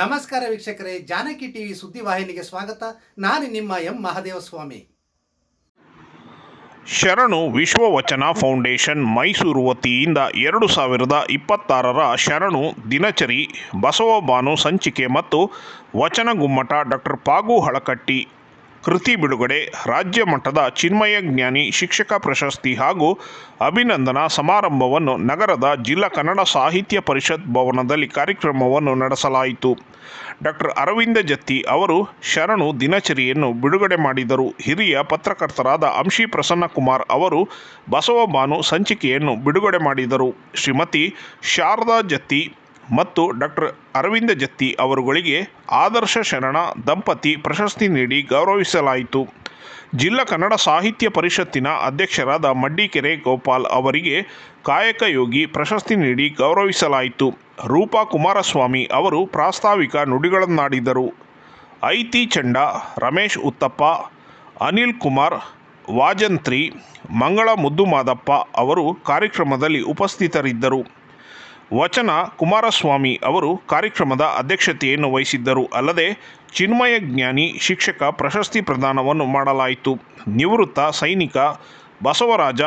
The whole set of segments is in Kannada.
ನಮಸ್ಕಾರ ವೀಕ್ಷಕರೇ, ಜಾನಕಿ ಟಿವಿ ಸುದ್ದಿವಾಹಿನಿಗೆ ಸ್ವಾಗತ. ನಾನು ನಿಮ್ಮ ಎಂ ಮಹಾದೇವಸ್ವಾಮಿ. ಶರಣು ವಿಶ್ವವಚನ ಫೌಂಡೇಶನ್ ಮೈಸೂರು ವತಿಯಿಂದ ಎರಡು ಸಾವಿರದ ಇಪ್ಪತ್ತಾರರ ಶರಣು ದಿನಚರಿ ಬಸವಬಾನು ಸಂಚಿಕೆ ಮತ್ತು ವಚನ ಗುಮ್ಮಟ ಡಾಕ್ಟರ್ ಪಾಗು ಹಳಕಟ್ಟಿ ಕೃತಿ ಬಿಡುಗಡೆ, ರಾಜ್ಯ ಮಟ್ಟದ ಚಿನ್ಮಯ ಜ್ಞಾನಿ, ಶಿಕ್ಷಕ ಪ್ರಶಸ್ತಿ ಹಾಗೂ ಅಭಿನಂದನಾ ಸಮಾರಂಭವನ್ನು ನಗರದ ಜಿಲ್ಲಾ ಕನ್ನಡ ಸಾಹಿತ್ಯ ಪರಿಷತ್ ಭವನದಲ್ಲಿ ಕಾರ್ಯಕ್ರಮವನ್ನು ನಡೆಸಲಾಯಿತು. ಡಾಕ್ಟರ್ ಅರವಿಂದ ಜತ್ತಿ ಅವರು ಶರಣು ದಿನಚರಿಯನ್ನು ಬಿಡುಗಡೆ ಮಾಡಿದರು. ಹಿರಿಯ ಪತ್ರಕರ್ತರಾದ ಅಂಶಿ ಪ್ರಸನ್ನಕುಮಾರ್ ಅವರು ಬಸವಬಾನು ಸಂಚಿಕೆಯನ್ನು ಬಿಡುಗಡೆ ಮಾಡಿದರು. ಶ್ರೀಮತಿ ಶಾರದಾ ಜತ್ತಿ ಮತ್ತು ಡಾಕ್ಟರ್ ಅರವಿಂದ ಜತ್ತಿ ಅವರುಗಳಿಗೆ ಆದರ್ಶ ಶರಣ ದಂಪತಿ ಪ್ರಶಸ್ತಿ ನೀಡಿ ಗೌರವಿಸಲಾಯಿತು. ಜಿಲ್ಲಾ ಕನ್ನಡ ಸಾಹಿತ್ಯ ಪರಿಷತ್ತಿನ ಅಧ್ಯಕ್ಷರಾದ ಮಡ್ಡಿಕೆರೆ ಗೋಪಾಲ್ ಅವರಿಗೆ ಕಾಯಕ ಯೋಗಿ ಪ್ರಶಸ್ತಿ ನೀಡಿ ಗೌರವಿಸಲಾಯಿತು. ರೂಪಾ ಕುಮಾರಸ್ವಾಮಿ ಅವರು ಪ್ರಾಸ್ತಾವಿಕ ನುಡಿಗಳನ್ನಾಡಿದರು. ಐತಿ ಚಂಡ, ರಮೇಶ್ ಉತ್ತಪ್ಪ, ಅನಿಲ್ ಕುಮಾರ್, ವಾಜಂತ್ರಿ ಮಂಗಳ ಮುದ್ದುಮಾದಪ್ಪ ಅವರು ಕಾರ್ಯಕ್ರಮದಲ್ಲಿ ಉಪಸ್ಥಿತರಿದ್ದರು. ವಚನ ಕುಮಾರಸ್ವಾಮಿ ಅವರು ಕಾರ್ಯಕ್ರಮದ ಅಧ್ಯಕ್ಷತೆಯನ್ನು ವಹಿಸಿದ್ದರು. ಅಲ್ಲದೆ, ಚಿನ್ಮಯ ಜ್ಞಾನಿ ಶಿಕ್ಷಕ ಪ್ರಶಸ್ತಿ ಪ್ರದಾನವನ್ನು ಮಾಡಲಾಯಿತು. ನಿವೃತ್ತ ಸೈನಿಕ ಬಸವರಾಜ,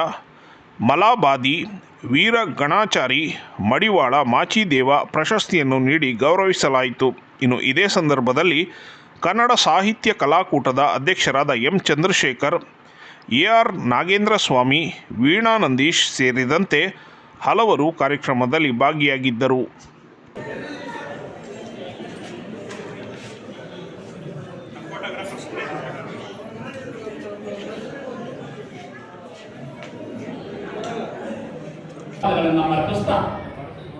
ಮಲಾಬಾದಿ, ವೀರ ಗಣಾಚಾರಿ, ಮಡಿವಾಳ ಮಾಚಿದೇವ ಪ್ರಶಸ್ತಿಯನ್ನು ನೀಡಿ ಗೌರವಿಸಲಾಯಿತು. ಇನ್ನು ಇದೇ ಸಂದರ್ಭದಲ್ಲಿ ಕನ್ನಡ ಸಾಹಿತ್ಯ ಕಲಾಕೂಟದ ಅಧ್ಯಕ್ಷರಾದ M. Chandrashekhar, A. R. Nagendra Swamy Veena Nandish ಸೇರಿದಂತೆ ಹಲವರು ಕಾರ್ಯಕ್ರಮದಲ್ಲಿ ಭಾಗಿಯಾಗಿದ್ದರು.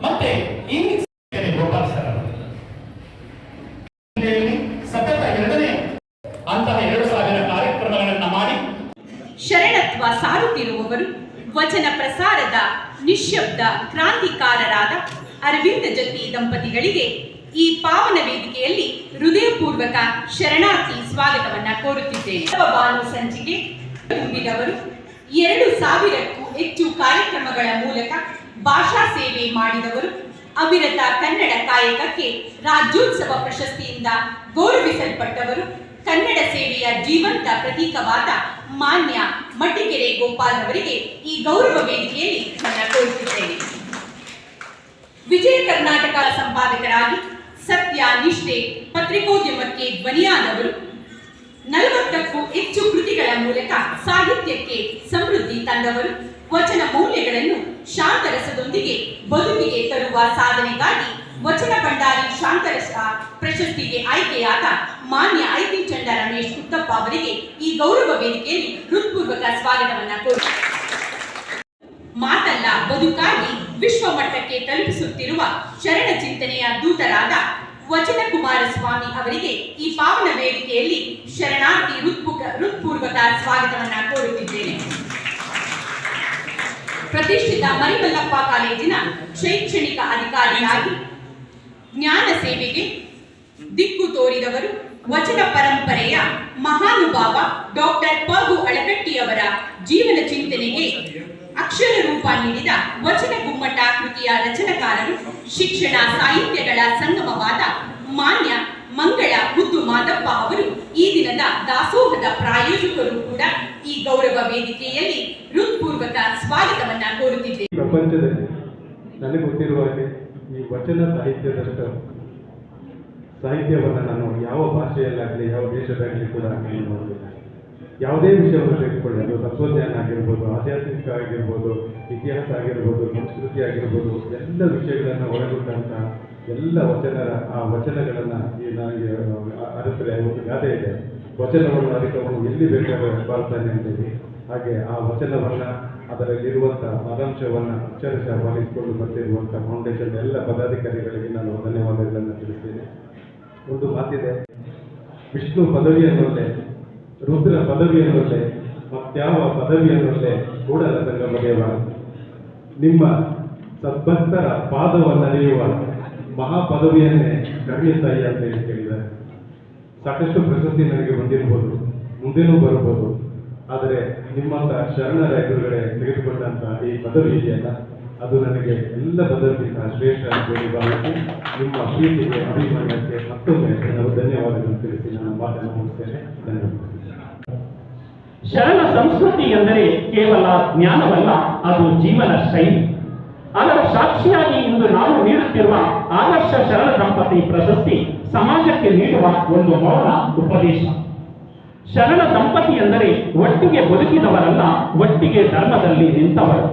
ಮತ್ತೆ ಸತತ ಎರಡನೇ ಅಂತಹ ಎರಡು ಸಾವಿರ ಕಾರ್ಯಕ್ರಮಗಳನ್ನ ಮಾಡಿ ಶರಣತ್ವ ಸಾರುತ್ತಿರುವವರು ವಚನ ಪ್ರಸಾರದ ನಿಶ್ಶಬ್ದ ಕ್ರಾಂತಿಕಾರರಾದ ಅರವಿಂದ ಜತಿ ದಂಪತಿಗಳಿಗೆ ಈ ಪಾವನ ವೇದಿಕೆಯಲ್ಲಿ ಹೃದಯಪೂರ್ವಕ ಶರಣಾರ್ಥಿ ಸ್ವಾಗತವನ್ನ ಕೋರುತ್ತಿದ್ದೇನೆ. ಬಾನು ಸಂಚಿಕೆ ತುಂಬಿದವರು ಎರಡು ಸಾವಿರಕ್ಕೂ ಹೆಚ್ಚು ಕಾರ್ಯಕ್ರಮಗಳ ಮೂಲಕ ಭಾಷಾ ಸೇವೆ ಮಾಡಿದವರು ಅವಿರತ ಕನ್ನಡ ಕಾಯಕಕ್ಕೆ ರಾಜ್ಯೋತ್ಸವ ಪ್ರಶಸ್ತಿಯಿಂದ ಗೌರವಿಸಲ್ಪಟ್ಟವರು ಕನ್ನಡ ಸೇವೆಯ ಜೀವಂತ ಪ್ರತೀಕವಾದ ಮಾನ್ಯ ಮಟ್ಟಿಕೆರೆ ಗೋಪಾಲ್ ಅವರಿಗೆ ಈ ಗೌರವ ವೇದಿಕೆಯಲ್ಲಿ ನನ್ನ ಕೋರಿಸುತ್ತೇನೆ. ವಿಜಯ ಕರ್ನಾಟಕ ಸಂಪಾದಕರಾಗಿ ಸತ್ಯ ನಿಷ್ಠೆ ಪತ್ರಿಕೋದ್ಯಮಕ್ಕೆ ಧ್ವನಿಯಾದವರು, ನಲವತ್ತಕ್ಕೂ ಹೆಚ್ಚು ಕೃತಿಗಳ ಮೂಲಕ ಸಾಹಿತ್ಯಕ್ಕೆ ಸಮೃದ್ಧಿ ತಂದವರು, ವಚನ ಮೌಲ್ಯಗಳನ್ನು ಶಾಂತರಸದೊಂದಿಗೆ ಬದುಕಿಗೆ ತರುವ ಸಾಧನೆಗಾಗಿ ವಚನ ಭಂಡಾರಿ ಶಾಂತರಸ ಪ್ರಶಸ್ತಿಗೆ ಆಯ್ಕೆಯಾದ ಮಾನ್ಯ ಐತಿ ಚಂಡ ರಮೇಶ್ ಉತ್ತಪ್ಪ ಅವರಿಗೆ ಈ ಗೌರವ ವೇದಿಕೆಯಲ್ಲಿ ಹೃತ್ಪೂರ್ವಕ ಸ್ವಾಗತವನ್ನ ಕೋರಿ. ಮಾತಲ್ಲ, ಬದುಕಾಗಿ ವಿಶ್ವ ಮಟ್ಟಕ್ಕೆ ತಲುಪಿಸುತ್ತಿರುವ ಶರಣ ಚಿಂತನೆಯ ದೂತರಾದ ವಚನ ಕುಮಾರಸ್ವಾಮಿ ಅವರಿಗೆ ಈ ಪಾವನ ವೇದಿಕೆಯಲ್ಲಿ ಶರಣಾರ್ಥಿ ಹೃತ್ಪುಕ ಹೃತ್ಪೂರ್ವಕ ಸ್ವಾಗತವನ್ನ ಕೋರುತ್ತಿದ್ದೇನೆ. ಪ್ರತಿಷ್ಠಿತ ಮರಿಮಲ್ಲಪ್ಪ ಕಾಲೇಜಿನ ಶೈಕ್ಷಣಿಕ ಅಧಿಕಾರಿಯಾಗಿ ಜ್ಞಾನ ಸೇವೆಗೆ ದಿಕ್ಕು ತೋರಿದವರು ವಚನ ಪರಂಪರೆಯ ಮಹಾನುಭಾವ ಡಾಕ್ಟರ್ ಪಗು ಅಳಕಟ್ಟಿಯವರ ಜೀವನ ಚಿಂತನೆಗೆ ಅಕ್ಷರ ರೂಪ ನೀಡಿದ ವಚನ ಗುಮ್ಮಟ ಕೃತಿಯ ರಚನಕಾರರು ಶಿಕ್ಷಣ ಸಾಹಿತ್ಯಗಳ ಸಂಗಮವಾದ ಮಾನ್ಯ ಮಂಗಳ ಮುದ್ದು ಮಾದಪ್ಪ ಅವರು ಈ ದಿನದ ದಾಸೋಹದ ಪ್ರಾಯೋಜಕರು ಕೂಡ ಈ ಗೌರವ ವೇದಿಕೆಯಲ್ಲಿ ಹೃತ್ಪೂರ್ವಕ ಸ್ವಾಗತವನ್ನ ಕೋರುತ್ತಿದ್ದೇವೆ. ಪ್ರಪಂಚದಲ್ಲಿ ನನಗೆ ಗೊತ್ತಿರುವ ಹಾಗೆ ಈ ವಚನ ಸಾಹಿತ್ಯದಷ್ಟು ಸಾಹಿತ್ಯವನ್ನು ನಾನು ಯಾವ ಭಾಷೆಯಲ್ಲಾಗಲಿ, ಯಾವ ದೇಶದಾಗಲಿ ಕೂಡ ನಾನು ಮಾಡೋದಿಲ್ಲ ಯಾವುದೇ ವಿಷಯವನ್ನು ತೆಗೆದುಕೊಳ್ಳಿ ಅದು ತತ್ವಜ್ಞಾನ ಆಗಿರ್ಬೋದು, ಆಧ್ಯಾತ್ಮಿಕ ಆಗಿರ್ಬೋದು, ಇತಿಹಾಸ ಆಗಿರ್ಬೋದು, ಸಂಸ್ಕೃತಿ ಆಗಿರ್ಬೋದು, ಎಲ್ಲ ವಿಷಯಗಳನ್ನು ಒಳಗೊಂಡಂತಹ ಎಲ್ಲ ವಚನರ, ಆ ವಚನಗಳನ್ನು ಈ ನನಗೆ ಅರಿತರೆ ಒಂದು ಗಾದೆ ಇದೆ. ವಚನವನ್ನು ಅರಿತವನು ಎಲ್ಲಿ ಬೇಕಾದ್ರೆ ಬಾಳ್ತಾನೆ ಅಂತೇಳಿ ಹಾಗೆ ಆ ವಚನವನ್ನು ಅದರಲ್ಲಿರುವಂಥ ಸಾರಾಂಶವನ್ನು ಅಕ್ಷರಶಃ ಪಾಲಿಸಿಕೊಂಡು ಬರ್ತಿರುವಂಥ ಫೌಂಡೇಶನ್ ಎಲ್ಲ ಪದಾಧಿಕಾರಿಗಳಿಗೆ ನಾನು ಧನ್ಯವಾದಗಳನ್ನು ತಿಳಿಸ್ತೇನೆ. ಒಂದು ಮಾತಿದೆ, ವಿಷ್ಣು ಪದವಿಯನ್ನೊಲ್ಲೆ ರುದ್ರ ಪದವಿಯನ್ನೊಲ್ಲೆ ಮತ್ಯಾವ ಪದವಿಯನ್ನೊಲ್ಲೆ ಕೂಡಲ ಸಂಘ ಬಗೆಯುವ ನಿಮ್ಮ ಸದ್ಭಕ್ತರ ಪಾದವನ್ನರಿಯುವ ಮಹಾಪದವಿಯನ್ನೇ ಪದವಿಯನ್ನೇ ಕರುಣಿಸಾಯಿ ಅಂತ ಹೇಳಿ ಕೇಳಿದ್ದಾರೆ. ಸಾಕಷ್ಟು ಪ್ರಶಸ್ತಿ ನನಗೆ ಬಂದಿರ್ಬೋದು, ಮುಂದೆನೂ ಬರಬಹುದು ಆದರೆ ನಿಮ್ಮಂತ ಶರಣರ ಎದುರುಗಡೆ ತೆಗೆದುಕೊಂಡಂತ ಈ ಪದವಿ ಇದೆಯಲ್ಲ ಅದು ನನಗೆ ಎಲ್ಲ ಪದವಿಗಿಂತ ಶ್ರೇಷ್ಠ ಅಂತೇಳಿ ಭಾವಿಸಿ, ನಿಮ್ಮ ಪ್ರೀತಿಗೆ, ಅಭಿಮಾನಕ್ಕೆ ಮತ್ತೊಮ್ಮೆ ನಾವು ಧನ್ಯವಾದಗಳನ್ನು ತಿಳಿಸಿ ನಾನು ಮಾತನ್ನು ಮುಗಿಸ್ತೇನೆ. ಧನ್ಯವಾದ ಶರಣ ಸಂಸ್ಕೃತಿ ಎಂದರೆ ಕೇವಲ ಜ್ಞಾನವಲ್ಲ, ಅದು ಜೀವನ ಶೈಲಿ. ಅದರ ಸಾಕ್ಷಿಯಾಗಿ ಇಂದು ನಾವು ನೀಡುತ್ತಿರುವ ಆದರ್ಶ ಶರಣ ದಂಪತಿ ಪ್ರಶಸ್ತಿ ಸಮಾಜಕ್ಕೆ ನೀಡುವ ಒಂದು ಮೌನ ಉಪದೇಶ. ಶರಣ ದಂಪತಿ ಎಂದರೆ ಒಟ್ಟಿಗೆ ಬದುಕಿದವರಲ್ಲ, ಒಟ್ಟಿಗೆ ಧರ್ಮದಲ್ಲಿ ನಿಂತವರು.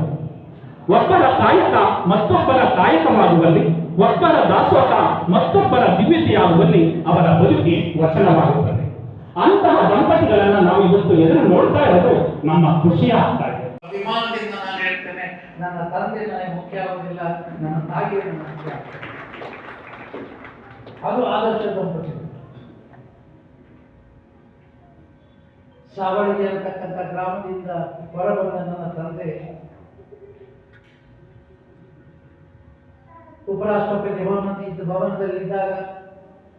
ಒಬ್ಬರ ಕಾಯಕ ಮತ್ತೊಬ್ಬರ ಕಾಯಕವಾಗುವಲ್ಲಿ, ಒಬ್ಬರ ದಾಸೋಹ ಮತ್ತೊಬ್ಬರ ದಿವ್ಯತೆಯಾಗುವಲ್ಲಿ ಅವರ ಬದುಕಿ ವಚನವಾಗುತ್ತದೆ. ಅಂತಹ ದಂಪತಿಗಳನ್ನ ನಾವು ಇವತ್ತು ಎದುರು ನೋಡ್ತಾ ಇರೋದು ನಮ್ಮ ಖುಷಿ ಇದೆ. ಅಭಿಮಾನದಿಂದ ನಾನು ಹೇಳ್ತೇನೆ, ನನ್ನ ತಂದೆ ನನಗೆ ಮುಖ್ಯ ನನ್ನ ತಾಯಿಯೇ ಮುಖ್ಯ. ಅದು ಆದರ್ಶ ದಂಪತಿ ಸಾವಳಿಗೆ ಅಂತಕ್ಕಂಥ ಗ್ರಾಮದಿಂದ ಹೊರಬಂದ ನನ್ನ ತಂದೆ. ಉಪರಾಷ್ಟ್ರಪತಿ ಭವನದಲ್ಲಿ ಇದ್ದ ಭವನದಲ್ಲಿದ್ದಾಗ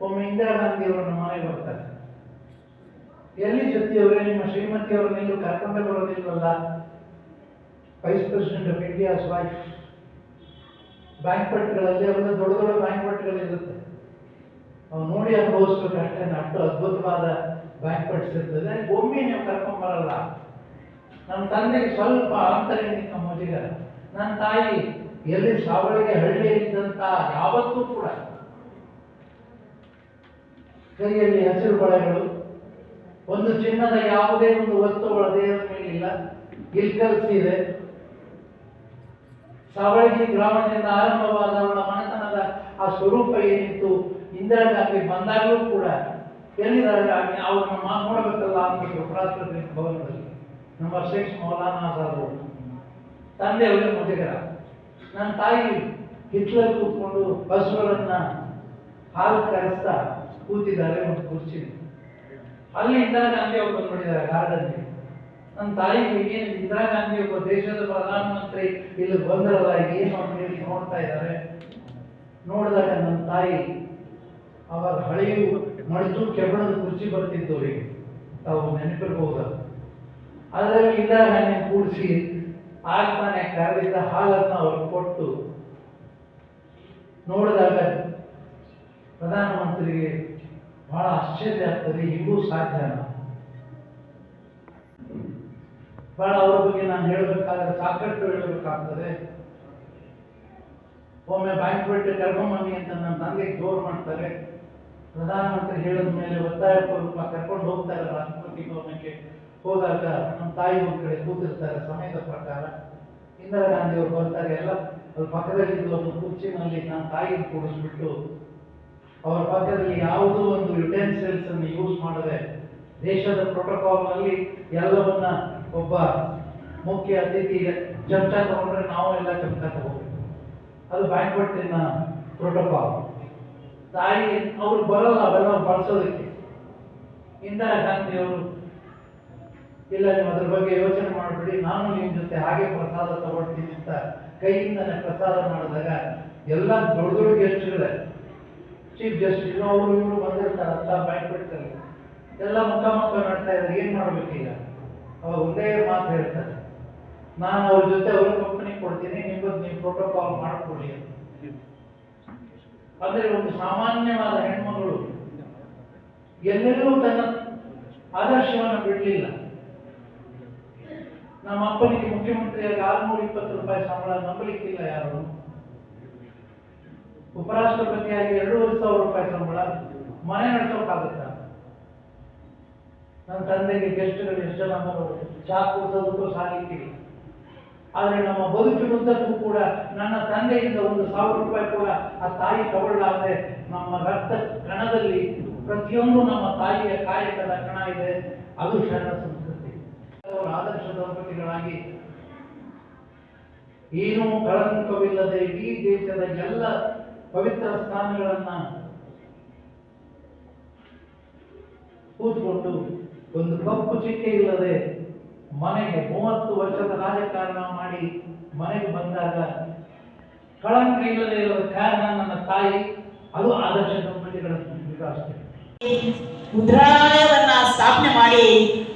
ಒಮ್ಮೆ ಇಂದಿರಾ ಗಾಂಧಿ ಅವರನ್ನು ಮನೆಗೆ ಬರ್ತಾರೆ. ಎಲ್ಲಿ ಜೊತೆಯವರೇ ನಿಮ್ಮ ಶ್ರೀಮತಿಯವರನ್ನೆಲ್ಲೂ ಕರ್ಕೊಂಡು ಬರೋದಿಲ್ವಲ್ಲ vice president of India's wife ಬ್ಯಾಂಕ್ವೆಟ್ಗಳಲ್ಲಿ ಅವೆಲ್ಲ ದೊಡ್ಡ ದೊಡ್ಡ ಬ್ಯಾಂಕ್ವೆಟ್ಗಳಿರುತ್ತೆ ಅವು ನೋಡಿ ಅನುಭವಿಸ್ಬೇಕು ಅಷ್ಟೇ, ಅಷ್ಟು ಅದ್ಭುತವಾದ ಅದಕ್ಕೆ ಒಮ್ಮೆ ನೀವು ಕರ್ಕೊಂಬರಲ್ಲ ನನ್ನ ತಂದೆಗೆ ಸ್ವಲ್ಪ ಆಂತರಿಕ ಮುಜುಗರ ನನ್ನ ತಾಯಿ ಎಲ್ಲಿ ಸಾವಳಿಗೆ ಇದ್ದಂತ ಯಾವತ್ತೂ ಕೂಡ ಕೈಯಲ್ಲಿ ಹಸಿರು ಬಳೆಗಳು, ಒಂದು ಚಿನ್ನದ ಯಾವುದೇ ಒಂದು ವಸ್ತುಗಳ ದೇಹದ ಮೇಲಿಲ್ಲ ಇಲ್ಕಲ್ ಸೀರೆ ಸಾವಳಗಿ ಗ್ರಾಮದಿಂದ ಆರಂಭವಾದ ಅವಳ ಮನೆತನದ ಆ ಸ್ವರೂಪ ಏನಿತ್ತು ಇಂದಿರಾ ಗಾಂಧಿ ಬಂದಾಗಲೂ ಕೂಡ ಎಲ್ಲಿದ್ದಾರೆ ಅವ್ರನ್ನ ಮಾ ನೋಡಬೇಕಲ್ಲ ಅಂತ ಉಪರಾಷ್ಟ್ರಪತಿ ಭವನದಲ್ಲಿ. ನಮ್ಮ ಶೇಖ್ ಮೌಲಾನಾ ಆಜಾದ್ ಅವರು ತಂದೆಯವರಿಗೆ ಮುಜುಗರ ನನ್ನ ತಾಯಿ ಹಿಟ್ಲರ್ ಕೂತ್ಕೊಂಡು ಬಸ್ಗಳನ್ನು ಹಾಲು ಕರೆಸ್ತಾ ಕೂತಿದ್ದಾರೆ ಒಂದು ಕುರ್ಚಿ. ಅಲ್ಲಿ ಇಂದಿರಾ ಗಾಂಧಿ ಅವರು ಬಂದು ನೋಡಿದ್ದಾರೆ ಗಾರ್ಡನ್ ನನ್ನ ತಾಯಿಗೆ ಏನು ಇಂದಿರಾ ಗಾಂಧಿ ಒಬ್ಬ ದೇಶದ ಪ್ರಧಾನಮಂತ್ರಿ ಇಲ್ಲಿ ಬಂದ್ರಲ್ಲ ಏನು ಅಂತ ಹೇಳಿ ನೋಡ್ತಾ ಇದ್ದಾರೆ. ನೋಡಿದಾಗ ನನ್ನ ತಾಯಿ ಅವರ ಹಳೆಯು ಮಡಚು ಕೆಬ್ಬಣದ ಕುರ್ಚಿ ಬರ್ತಿದ್ದು ಅವರಿಗೆ. ತಾವು ನೆನಪಿರ್ಬಹುದು ಅದರಲ್ಲಿ ಇಂದಿರಾ ಗಾಂಧಿ ಕೂಡಿಸಿ ಆತ್ಮನೆ ಕರೆದಿದ್ದ ಹಾಲನ್ನು ಅವ್ರಿಗೆ ಕೊಟ್ಟು ನೋಡಿದಾಗ ಪ್ರಧಾನಮಂತ್ರಿಗೆ ಬಹಳ ಆಶ್ಚರ್ಯ ಆಗ್ತದೆ, ಹಿಂಗೂ ಸಾಧ್ಯ ಬಹಳ ಅವ್ರ ಬಗ್ಗೆ ನಾನು ಹೇಳಬೇಕಾದ್ರೆ ಸಾಕಷ್ಟು ಹೇಳಬೇಕಾಗ್ತದೆ. ಒಮ್ಮೆ ಬ್ಯಾಂಕ್ವೆಟ್ ಕರ್ಕೊಂಬನ್ನಿ ಅಂತ ನನ್ನ ತಂದೆಗೆ ಜೋರು ಮಾಡ್ತಾರೆ. ಪ್ರಧಾನಮಂತ್ರಿ ಹೇಳಿದ ಮೇಲೆ ಒತ್ತಾಯ ಪೂರ್ವಕ ಕರ್ಕೊಂಡು ಹೋಗ್ತಾರೆ ರಾಷ್ಟ್ರಪತಿ ಭವನಕ್ಕೆ. ಹೋದಾಗ ನಮ್ಮ ತಾಯಿ ಒಂದು ಕಡೆ ಕೂತಿರ್ತಾರೆ ಸಮಯದ ಪ್ರಕಾರ. ಇಂದಿರಾ ಗಾಂಧಿ ಅವರು ಬರ್ತಾರೆ, ಎಲ್ಲ ಅವ್ರ ಪಕ್ಕದಲ್ಲಿದ್ದು ಒಂದು ಕುರ್ಚಿನಲ್ಲಿ ನನ್ನ ತಾಯಿನ ಕೂಡಿಸ್ಬಿಟ್ಟು ಅವರ ಪಕ್ಕದಲ್ಲಿ ಯಾವುದೋ ಒಂದು ಯುಟೆನ್ಸಿಲ್ಸ್ ಅನ್ನು ಯೂಸ್ ಮಾಡದೆ ದೇಶದ ಪ್ರೋಟೋಕಾಲ್ನಲ್ಲಿ ಎಲ್ಲವನ್ನ ಒಬ್ಬ ಮುಖ್ಯ ಅತಿಥಿ ಚಮಚ ತಗೊಂಡ್ರೆ ನಾವು ಎಲ್ಲ ಚಮಚ ತಗೋಬೇಕು ಅದು ಬ್ಯಾಂಕ್ವೆಟ್ಟಿನ ಪ್ರೋಟೋಕಾಲ್ ತಾಯಿ ಅವ್ರು ಬರಲ್ಲ ಅವೆಲ್ಲ ಬಳಸೋದಕ್ಕೆ. ಇಂದಿರಾ ಗಾಂಧಿ ಅವರು, ಇಲ್ಲ, ನೀವು ಅದ್ರ ಬಗ್ಗೆ ಯೋಚನೆ ಮಾಡಬೇಡಿ, ನಾನು ನಿಮ್ಮ ಜೊತೆ ಹಾಗೆ ಪ್ರಸಾದ ತಗೊಳ್ತೀನಿ ಅಂತ ಕೈಯಿಂದನೇ ಪ್ರಸಾದ ಮಾಡಿದಾಗ ಎಲ್ಲ ದೊಡ್ಡ ದೊಡ್ಡ ಗೆಸ್ಟ್ಗಳೇ ಚೀಫ್ ಜಸ್ಟಿಸ್ ಅವರು ಇವರು ಬಂದಿರ್ತಾರೆ ಅಂತ ಬ್ಯಾಂಕ್ವೆಟ್ ಬಿಡ್ತಾರೆ ಎಲ್ಲ ಮುಖ ಮುಖ ನೋಡ್ತಾ ಇದ್ದಾರೆ, ಏನು ಮಾಡ್ಬೇಕೀಗ ಅವಾಗ ಒಂದೇ ಮಾತು ಹೇಳ್ತಾರೆ, ನಾನು ಅವ್ರ ಜೊತೆ ಅವ್ರ ಕಂಪನಿ ಕೊಡ್ತೀನಿ ನಿಮ್ಮದು ನೀವು ಪ್ರೋಟೋಕಾಲ್ ಮಾಡ್ಕೊಡಿ ಅಂತ. ಅಂದ್ರೆ ಒಂದು ಸಾಮಾನ್ಯವಾದ ಹೆಣ್ಮಗಳು ಎಲ್ಲೆಲ್ಲೂ ತನ್ನ ಆದರ್ಶವನ್ನು ಬಿಡಲಿಲ್ಲ. ನಮ್ಮ ಅಪ್ಪನಿಗೆ ಮುಖ್ಯಮಂತ್ರಿಯಾಗಿ ಆರ್ನೂರ ಇಪ್ಪತ್ತು ರೂಪಾಯಿ ಸಂಬಳ ನಂಬಲಿಕ್ಕಿಲ್ಲ ಯಾರು? ಉಪರಾಷ್ಟ್ರಪತಿಯಾಗಿ ಎರಡೂವರೆ ಸಾವಿರ ರೂಪಾಯಿ ಸಂಬಳ ಮನೆ ನಡೆಸೋಕ್ಕಾಗುತ್ತಾ? ನನ್ನ ತಂದೆಗೆ ಗೆಸ್ಟ್ಗಳು ಎಷ್ಟು ಜನ ಬರೋರು ಚಾ ಕುಡಿಸೋದಕ್ಕೂ ಸಾಲಿಕ್ಕಿಲ್ಲ ಆದರೆ ನಮ್ಮ ಬದುಕಿನುದ್ದಕ್ಕೂ ಕೂಡ ನನ್ನ ತಂದೆಯಿಂದ ಒಂದು ಸಾವಿರ ರೂಪಾಯಿ ಕೂಡ ಆ ತಾಯಿ ತಗೊಳ್ಳಾದ್ರೆ ನಮ್ಮ ರಕ್ತ ಕಣದಲ್ಲಿ ಪ್ರತಿಯೊಂದು ನಮ್ಮ ತಾಯಿಯ ಕಾಯಕದ ಕಣ ಇದೆ. ಅದು ಶರಣ ಸಂಸ್ಕೃತಿ. ಅವರ ಆದರ್ಶ ದಂಪತಿಗಳಾಗಿ ಏನೂ ಕಳಂಕವಿಲ್ಲದೆ ಈ ದೇಶದ ಎಲ್ಲ ಪವಿತ್ರ ಸ್ಥಾನಗಳನ್ನ ಕೂತ್ಕೊಂಡು ಒಂದು ಕಪ್ಪು ಚಿಟ್ಟೆ ಇಲ್ಲದೆ ಮನೆಗೆ ಮೂವತ್ತು ವರ್ಷದ ರಾಜಕಾರಣ ಮಾಡಿ ಮನೆಗೆ ಬಂದಾಗ ಕಳಂಕ ಇಲ್ಲದೆ ಇರುವ ಕಾರಣ ನನ್ನ ತಾಯಿ, ಅದು ಆದರ್ಶ ದಂಪತಿಗಳ ಅಷ್ಟೇ ಸ್ಥಾಪನೆ ಮಾಡಿ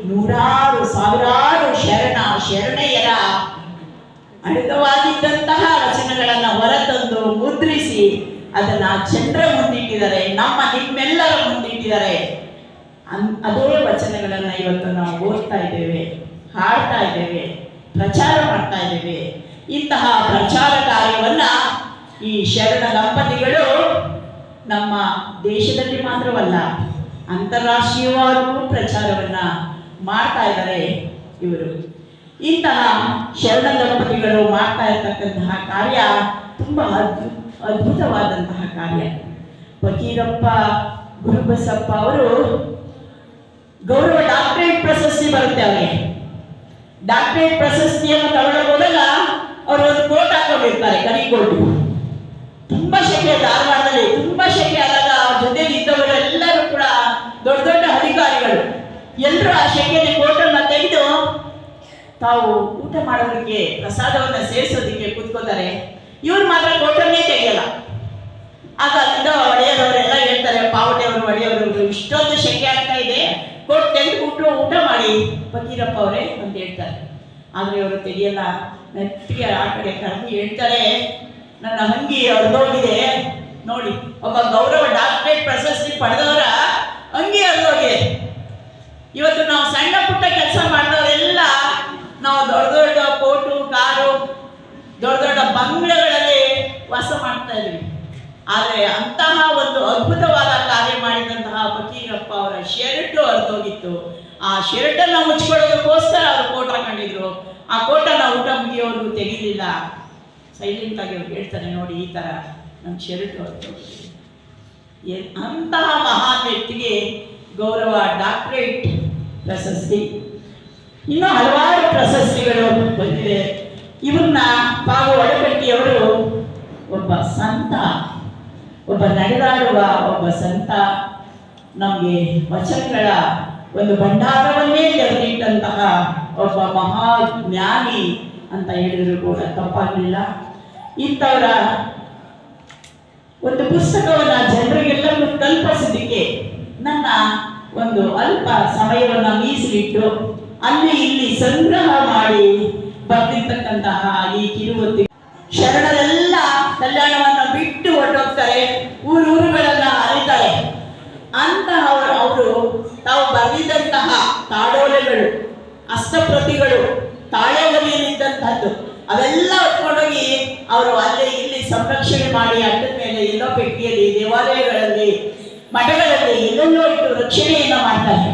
ನೂರಾರು ಸಾವಿರಾರು ಶರಣ ಶರಣೆಯರ ಅಡಕವಾಗಿದ್ದಂತಹ ಹೊರತಂದು ಮುದ್ರಿಸಿ ಅದನ್ನ ಚಂದ್ರ ಮುಂದಿಟ್ಟಿದ್ದಾರೆ, ನಮ್ಮ ನಿಮ್ಮೆಲ್ಲರ ಮುಂದಿಟ್ಟಿದ್ದಾರೆ. ಅದೇ ವಚನಗಳನ್ನು ಇವತ್ತು ನಾವು ಓದ್ತಾ ಇದ್ದೇವೆ. ಹಾಡ್ತಾ ಇದ್ದೇವೆ, ಪ್ರಚಾರ ಮಾಡ್ತಾ ಇದ್ದೇವೆ. ಇಂತಹ ಪ್ರಚಾರ ಕಾರ್ಯವನ್ನ ಈ ಶರಣ ದಂಪತಿಗಳು ನಮ್ಮ ದೇಶದಲ್ಲಿ ಮಾತ್ರವಲ್ಲ, ಅಂತಾರಾಷ್ಟ್ರೀಯವಾಗೂ ಪ್ರಚಾರವನ್ನ ಮಾಡ್ತಾ ಇದ್ದಾರೆ ಇವರು. ಇಂತಹ ಶರಣ ದಂಪತಿಗಳು ಮಾಡ್ತಾ ಇರ್ತಕ್ಕಂತಹ ಕಾರ್ಯ ತುಂಬ ಅದ್ಭು, ಅದ್ಭುತವಾದಂತಹ ಕಾರ್ಯ. ಫಕೀರಪ್ಪ ಗುರುಬಸಪ್ಪ ಅವರು ಗೌರವ ಡಾಕ್ಟರೇಟ್ ಪ್ರಶಸ್ತಿ ಬರುತ್ತೆ ಅವರಿಗೆ. ಡಾಕ್ಟರೇಟ್ ಪ್ರಶಸ್ತಿಯನ್ನು ತಗೊಳ್ಳೋಕೆ ಹೋದಾಗ ಅವರು ಒಂದು ಕೋಟ್ ಹಾಕೊಂಡಿರ್ತಾರೆ, ಕರಿ ಕೋಟು. ತುಂಬಾ ಶೆಕೆ ಧಾರವಾಡದಲ್ಲಿ, ತುಂಬಾ ಶೆಕೆ ಆದಾಗ ಅವ್ರ ಜೊತೆಗೆ ಇದ್ದವರೆಲ್ಲರೂ ಕೂಡ ದೊಡ್ಡ ದೊಡ್ಡ ಅಧಿಕಾರಿಗಳು. ಎಲ್ಲರೂ ಆ ಶೆಕೆಯಲ್ಲಿ ಕೋಟನ್ನು ತೆಗೆದು ತಾವು ಊಟ ಮಾಡೋದಕ್ಕೆ ಪ್ರಸಾದವನ್ನು ಸೇರಿಸೋದಕ್ಕೆ ಕೂತ್ಕೋತಾರೆ ಇವ್ರು ಮಾತ್ರ ಕೋಟನ್ನೇ ತೆಗೆಯಲ್ಲ. ಆಗ ಅಲ್ಲಿಂದ ಒಡೆಯರವರೆಲ್ಲ ಹೇಳ್ತಾರೆ ಪಾವಟೆಯವರು ಒಡೆಯವರು, ಇಷ್ಟೊಂದು ಶೆಕೆ ಆಗ್ತಾ ಇದೆ ಕೊಟ್ಟು ತೆಗೆದುಬಿಟ್ಟು ಊಟ ಮಾಡಿ ಫಕೀರಪ್ಪ ಅವರೇ ಅಂತ ಹೇಳ್ತಾರೆ. ಆದರೆ ಅವರು ತೆಗೆಯಲ್ಲ. ನೆಟ್ಟಿಗೆ ಆ ಕಡೆ ಕರೆದು ಹೇಳ್ತಾರೆ, ನನ್ನ ಅಂಗಿ ಹರಿದೋಗಿದೆ ನೋಡಿ, ಒಬ್ಬ ಗೌರವ ಡಾಕ್ಟರೇಟ್ ಪ್ರಶಸ್ತಿ ಪಡೆದವರ ಅಂಗಿ ಹರಿದೋಗಿದೆ ಇವತ್ತು ನಾವು ಸಣ್ಣ ಪುಟ್ಟ ಕೆಲಸ ಮಾಡಿದವರೆಲ್ಲ ನಾವು ದೊಡ್ಡ ದೊಡ್ಡ ಕೋಟು, ಕಾರು, ದೊಡ್ಡ ದೊಡ್ಡ ಬಂಗ್ಲೆಗಳಲ್ಲಿ ವಾಸ ಮಾಡ್ತಾ ಇದ್ವಿ. ಆದರೆ ಅಂತಹ ಒಂದು ಅದ್ಭುತವಾದ ಕಾರ್ಯ ಮಾಡಿದಂತಹ ಫಕೀರಪ್ಪ ಅವರ ಶರ್ಟು ಹರಿದೋಗಿತ್ತು ಆ ಶರ್ಟನ್ನು ಮುಚ್ಕೊಳ್ಳೋದಕ್ಕೋಸ್ಕರ ಅವರು ಕೋಟ್ ಹಾಕೊಂಡಿದ್ರು. ಆ ಕೋಟನ್ನು ಊಟ ಮುಗಿಯೋರು ತೆಗೀಲಿಲ್ಲ. ಸೈಲೆಂಟ್ ಆಗಿ ಅವ್ರು ಹೇಳ್ತಾರೆ, ನೋಡಿ, ಈ ಥರ ನಮ್ಮ ಶರ್ಟ್ ಹೊರತು ಅಂತಹ ಮಹಾನ್ ವ್ಯಕ್ತಿಗೆ ಗೌರವ ಡಾಕ್ಟರೇಟ್ ಪ್ರಶಸ್ತಿ. ಇನ್ನೂ ಹಲವಾರು ಪ್ರಶಸ್ತಿಗಳು ಬಂದಿದೆ. ಇವನ್ನ ಪಾವು ಒಡಗಟ್ಟಿಯವರು ಒಬ್ಬ ಸಂತ, ಒಬ್ಬ ನಡೆದಾಡುವ ಒಬ್ಬ ಸಂತ, ನಮಗೆ ವಚನಗಳ ಒಂದು ಭಂಡಾರವನ್ನೇ ತೆರೆದಿಟ್ಟಂತಹ ಒಬ್ಬ ಮಹಾ ಜ್ಞಾನಿ ಅಂತ ಹೇಳಿದ್ರು ಕೂಡ ತಪ್ಪಾಗಲಿಲ್ಲ. ಇಂಥವರ ಒಂದು ಪುಸ್ತಕವನ್ನ ಜನರಿಗೆಲ್ಲರೂ ತಲುಪಿಸೋದಕ್ಕೆ ನನ್ನ ಒಂದು ಅಲ್ಪ ಸಮಯವನ್ನ ಮೀಸಲಿಟ್ಟು ಅಲ್ಲಿ ಇಲ್ಲಿ ಸಂಗ್ರಹ ಮಾಡಿ ಬರ್ತಿರ್ತಕ್ಕಂತಹ ಈ ಕಿರುವತ್ತಿ ಶರಣರೆಲ್ಲ ಕಲ್ಯಾಣವನ್ನ ಬಿಟ್ಟು ಹೊರಟೋಗ್ತಾರೆ. ಊರೂರುಗಳನ್ನ ಅರಿತಾರೆ ಅಂತಹವರು ಅವರು ತಾವು ಬರೆದಿದ್ದಂತಹ ತಾಡೋಲೆಗಳು ಅಷ್ಟಪ್ರತಿಗಳು ತಾಳೆಗರಿಯಲ್ಲಿದ್ದಂತಹದ್ದು ಅವೆಲ್ಲ ಹೊತ್ಕೊಂಡೋಗಿ ಅವರು ಅಲ್ಲಿ ಇಲ್ಲಿ ಸಂರಕ್ಷಣೆ ಮಾಡಿ ಅಡ್ಡ ಮೇಲೆ ಎಲ್ಲೋ ಪೆಟ್ಟಿಯಲ್ಲಿ ದೇವಾಲಯಗಳಲ್ಲಿ, ಮಠಗಳಲ್ಲಿ ಎಲ್ಲೆಲ್ಲೋ ಇಟ್ಟು ರಕ್ಷಣೆಯನ್ನ ಮಾಡ್ತಾರೆ.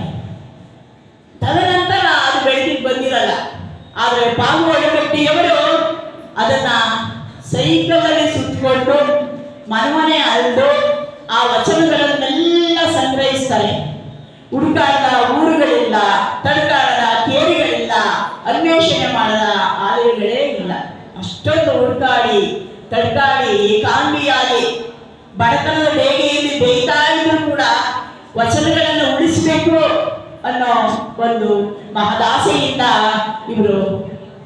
ತದನಂತರ ಅದು ಬೆಳಕಿಗೆ ಬಂದಿರಲ್ಲ. ಆದರೆ ಪಾಗು ಒಡಗಟ್ಟಿಯವರು ಅದನ್ನ ಸೈಕಲಲ್ಲಿ ಸುತ್ತಕೊಂಡು ಮನಮನೆ ಅಲ್ದು ಆ ವಚನಗಳನ್ನೆಲ್ಲ ಸಂಗ್ರಹಿಸ್ತಾರೆ. ಹುಡುಕಾಡದ ಊರುಗಳಿಲ್ಲ ತಡಕಾಡದ ಕೇರಿಗಳಿಲ್ಲ ಅನ್ವೇಷಣೆ ಮಾಡದ ಆಲಯಗಳೇ ಇಲ್ಲ. ಅಷ್ಟೊಂದು ಹುಡುಕಾಡಿ ತಡಕಾಡಿ ಏಕಾಂಗಿಯಾಗಿ, ಬಡತನದ ಬೇಗೆಯಲ್ಲಿ ಬೇಯ್ತಾ ಇದ್ರು ಕೂಡ ವಚನಗಳನ್ನು ಉಳಿಸಬೇಕು ಅನ್ನೋ ಒಂದು ಮಹದಾಸೆಯಿಂದ ಇವರು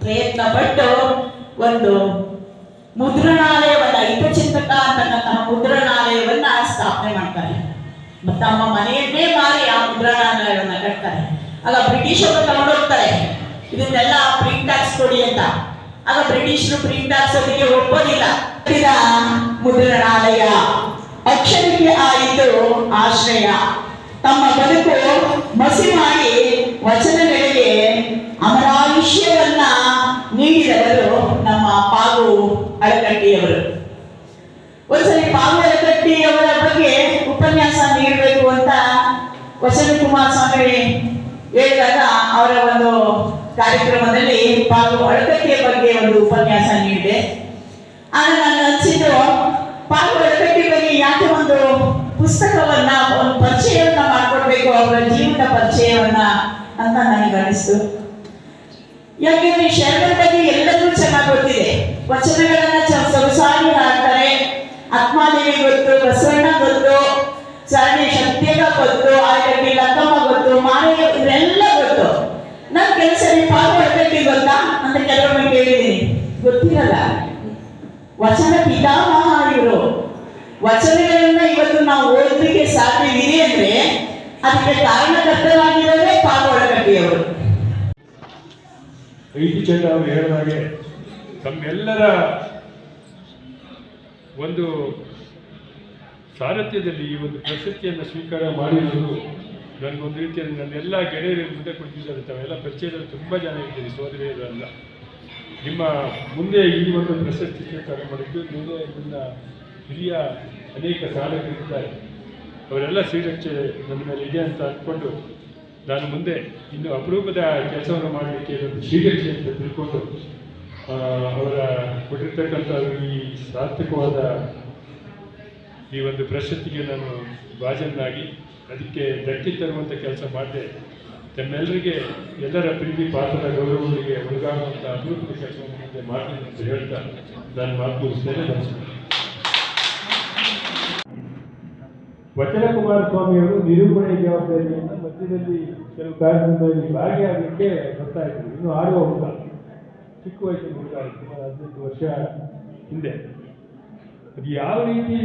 ಪ್ರಯತ್ನ ಪಟ್ಟು ಒಂದು ಮುದ್ರಣಾಲಯವನ್ನ ಹಿತಚಿಂತಕ ಅಂತಕ್ಕಂತಹ ಮುದ್ರಣಾಲಯವನ್ನ ಸ್ಥಾಪನೆ ಮಾಡ್ತಾರೆ. ತಮ್ಮ ಮನೆಯನ್ನೇ ಮಾರಿ ಆ ಮುದ್ರಣಾಲಯವನ್ನ ಕಟ್ತಾರೆ. ಆಗ ಬ್ರಿಟಿಷರು ತಗೊಂಡೋಗ್ತಾರೆ. ಇದನ್ನೆಲ್ಲ ಪ್ರಿಂಟ್ ಹಾಕ್ಸ್ಕೊಡಿ ಅಂತ. ಆಗ ಬ್ರಿಟಿಷರು ಪ್ರಿಂಟ್ ಹಾಕ್ಸೋದಕ್ಕೆ ಒಪ್ಪೋದಿಲ್ಲ. ಮುದ್ರಣಾಲಯ. ಅಕ್ಷರಕ್ಕೆ ಆಯಿತು ಆಶ್ರಯ. ತಮ್ಮ ಬದುಕು ಮಸಿ ಮಾಡಿ ವಚನಗಳಿಗೆ ಅಮರಾಯುಷ್ಯವನ್ನ ನೀಡಿದವರು ನಮ್ಮ ಪಾಗು ಅಳಕಟ್ಟಿಯವರು. ವಸಂತ ಕುಮಾರ್ ಸ್ವಾಮಿ ಹೇಳಿದಾಗ ಅವರ ಒಂದು ಕಾರ್ಯಕ್ರಮದಲ್ಲಿ ಪಾಲು ಅಳಕಟ್ಟಿಯ ಬಗ್ಗೆ ಒಂದು ಉಪನ್ಯಾಸ ನೀಡಿದೆ. ಆಗ ನಾನು ಅನಿಸಿದ್ದು ಪಾಲು ಅಳಕಟ್ಟಿ ಬಗ್ಗೆ ಯಾಕೆ ಒಂದು ಪುಸ್ತಕವನ್ನ, ಒಂದು ಪರಿಚಯವನ್ನ ಮಾಡ್ಕೊಡ್ಬೇಕು, ಅವರ ಜೀವನ ಪರಿಚಯವನ್ನ ಅಂತ ನನಗೆ ಅನಿಸ್ತು ಯಾಕೆಂದ್ರೆ ಶರಣರ ಬಗ್ಗೆ ಎಲ್ಲರಿಗೂ ಚೆನ್ನಾಗಿ ಗೊತ್ತಿದೆ. ವಚನಗಳನ್ನ ಸೊಗಸಾಗಿ ಹಾಡ್ತಾರೆ. ಆತ್ಮಾದೇವಿ ಗೊತ್ತು, ಬಸವಣ್ಣ ಲಕ್ಕಮ್ಮ ಗೊತ್ತು ಮಾರಯ್ಯ ಇವರೆಲ್ಲ ಗೊತ್ತು. ನನ್ನ ಕೆಲಸ ಪಾಲ್ಗೊಳ್ಬೇಕು ಗೊತ್ತಾ? ಅಂತ ಕೆಲವೊಮ್ಮೆ ಕೇಳಿದ್ದೀನಿ. ಗೊತ್ತಿರಲ್ಲ. ವಚನ ಪಿತಾಮಹ ಇವರು ವಚನಗಳನ್ನ ಇವತ್ತು ನಾವು ಓದಲಿಕ್ಕೆ ಸಾಧ್ಯವಿದೆ ಅಂದ್ರೆ ಅದಕ್ಕೆ ಕಾರಣಕರ್ತರಾಗಿರೋದೇ ಪಾಲ್ಗೊಳ್ಳಕಟ್ಟಿಯವರು ಐದು ಅವರು ಹೇಳಿದ ಹಾಗೆ ತಮ್ಮೆಲ್ಲರ ಒಂದು ಸಾರಥ್ಯದಲ್ಲಿ ಈ ಒಂದು ಪ್ರಶಸ್ತಿಯನ್ನು ಸ್ವೀಕಾರ ಮಾಡಿರುವುದು ನನಗೊಂದು ರೀತಿಯಲ್ಲಿ ನನ್ನೆಲ್ಲ ಗೆಳೆಯರ ಮುಂದೆ ಕುಳಿತಿದ್ದಾರೆ ತಾವೆಲ್ಲ ಪರಿಚಯದಲ್ಲಿ ತುಂಬ ಜನ ಇದ್ದೀರಿ, ಸೋದರಿಯರಲ್ಲ. ನಿಮ್ಮ ಮುಂದೆ ಈ ಒಂದು ಪ್ರಶಸ್ತಿ ಸ್ವೀಕಾರ ಮಾಡಿದ್ದು ನೀವೇ ನನ್ನ ಹಿರಿಯ ಅನೇಕ ಸಾಧಕರಿದ್ದಾರೆ. ಅವರೆಲ್ಲ ಶ್ರೀರಕ್ಷೆ ನನ್ನ ಮೇಲೆ ಇದೆ ಅಂತ ಅಂದ್ಕೊಂಡು ನಾನು ಮುಂದೆ ಇನ್ನು ಅಪರೂಪದ ಕೆಲಸವನ್ನು ಮಾಡಲಿಕ್ಕೆ ಶ್ರೀರಕ್ಷೆ ಅಂತ ತಿಳ್ಕೊಂಡು ಅವರ ಕೊಟ್ಟಿರ್ತಕ್ಕಂಥ ಈ ಸಾರ್ಥಕವಾದ ಈ ಒಂದು ಪ್ರಶಸ್ತಿಗೆ ನಾನು ಭಾಜನಾಗಿ ಅದಕ್ಕೆ ಧಕ್ಕೆ ತರುವಂಥ ಕೆಲಸ ಮಾಡಿದೆ ತಮ್ಮೆಲ್ಲರಿಗೆ ಎಲ್ಲರ ಪ್ರೀತಿ ಪಾತ್ರದ ಗೌರವಗಳಿಗೆ ಒಳಗಾಗುವಂಥ ಅಭಿವೃದ್ಧಿ ಕೆಲಸವನ್ನು ಮಾಡ್ತೀನಿ ಅಂತ ಹೇಳ್ತಾ ನಾನು ಮಾತು ವಚನಕುಮಾರ ಸ್ವಾಮಿಯವರು ನಿರೂಪಣೆ ಜವಾಬ್ದಾರಿಯನ್ನು ಮಧ್ಯದಲ್ಲಿ ಕೆಲವು ಕಾರ್ಯಕ್ರಮದಲ್ಲಿ ಭಾಗಿಯಾಗಲಿಕ್ಕೆ ಬರ್ತಾ ಇದ್ರು ಇನ್ನು ಆಡುವ ಹುಡುಗ ಚಿಕ್ಕ ವಯಸ್ಸಿನ ಹುಡುಗ ಸುಮಾರು ಹದಿನೆಂಟು ವರ್ಷ ಹಿಂದೆ. ಅದು ಯಾವ ರೀತಿ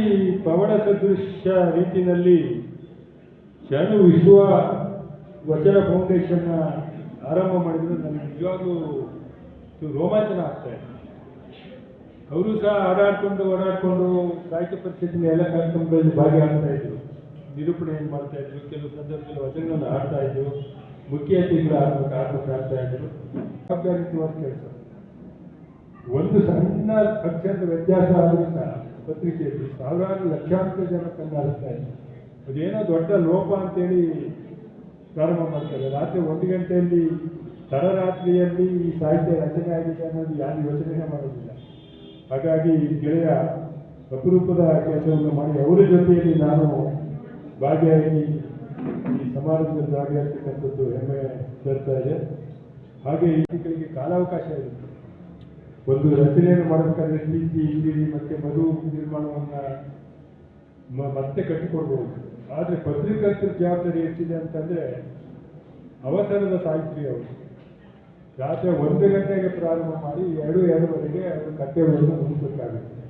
ಪವನ ಸದೃಶ ರೀತಿಯಲ್ಲಿ ಶರಣು ವಿಶ್ವ ವಚನ ಫೌಂಡೇಶನ್ನ ಆರಂಭ ಮಾಡಿದ್ರು. ನನಗೆ ನಿಜವಾಗ್ಲೂ ರೋಮಾಂಚನ ಆಗ್ತಾ ಇದೆ. ಅವರು ಸಹ ಆಡಾಡ್ಕೊಂಡು ಓಡಾಡ್ಕೊಂಡು ಸಾಹಿತ್ಯ ಪರಿಷತ್ತಿನ ಎಲ್ಲ ಕಾರ್ಯಕ್ರಮಗಳಲ್ಲಿ ಭಾಗಿಯಾಗ್ತಾ ಇದ್ರು. ನಿರೂಪಣೆಯನ್ನು ಮಾಡ್ತಾ ಇದ್ರು? ಕೆಲವು ಸಂದರ್ಭದಲ್ಲಿ ವಚನಗಳನ್ನು ಆಡ್ತಾ ಇದ್ರು. ಮುಖ್ಯ ಅತಿಥಿಗಳು ಆಡ್ಬೇಕು ಆಗ್ತಾ ಇದ್ರು. ಅಂತ ಕೆಲಸ. ಒಂದು ಸಣ್ಣ ಅಕ್ಷರದ ವ್ಯತ್ಯಾಸ ಆದರೂ ಸಹ ಪತ್ರಿಕೆಯಲ್ಲಿ ಸಾವಿರಾರು ಲಕ್ಷಾಂತರ ಜನ ಕಣ್ಣಾಡಿಸ್ತಾ ಇದ್ರು. ಅದೇನೋ ದೊಡ್ಡ ಲೋಪ ಅಂತೇಳಿ ಪ್ರಾರಂಭ ಮಾಡ್ತಾರೆ. ರಾತ್ರಿ ಒಂದು ಗಂಟೆಯಲ್ಲಿ ತಡರಾತ್ರಿಯಲ್ಲಿ ಈ ಸಾಹಿತ್ಯ ರಚನೆ ಆಗಿದೆ ಅನ್ನೋದು ಯಾರು ಯೋಚನೆ ಮಾಡೋದಿಲ್ಲ. ಹಾಗಾಗಿ ಗೆಳೆಯ ಅಪರೂಪದ ಕೆಲಸವನ್ನು ಮಾಡಿ ಅವರ ಜೊತೆಯಲ್ಲಿ ನಾನು ಭಾಗಿಯಾಗಿ ಈ ಸಮಾರಂಭದಲ್ಲಿ ಭಾಗಿಯಾಗ್ತಕ್ಕಂಥದ್ದು ಹೆಮ್ಮೆ ತರ್ತಾ ಇದೆ. ಹಾಗೆ ಇಲ್ಲಿಗಳಿಗೆ ಕಾಲಾವಕಾಶ ಇದೆ. ಒಂದು ರಚನೆಯನ್ನು ಮಾಡಬೇಕಾದ್ರೆ ಪ್ರೀತಿ ಇಲ್ಲಿ ಮತ್ತೆ ಮರು ನಿರ್ಮಾಣವನ್ನು ಮತ್ತೆ ಕಟ್ಟಿಕೊಡ್ಬೋದು. ಆದರೆ ಪತ್ರಿಕರ್ತರ ಜವಾಬ್ದಾರಿ ಎಷ್ಟಿದೆ ಅಂತಂದ್ರೆ ಅವಸರದ ಸಾಹಿತ್ಯ ಅವರು. ರಾತ್ರಿ ಒಂದು ಗಂಟೆಗೆ ಪ್ರಾರಂಭ ಮಾಡಿ ಎರಡು ಎರಡುವರೆಗೆ ಅವರು ಕರ್ತವ್ಯವನ್ನು ಮುಗಿಸಬೇಕಾಗುತ್ತೆ.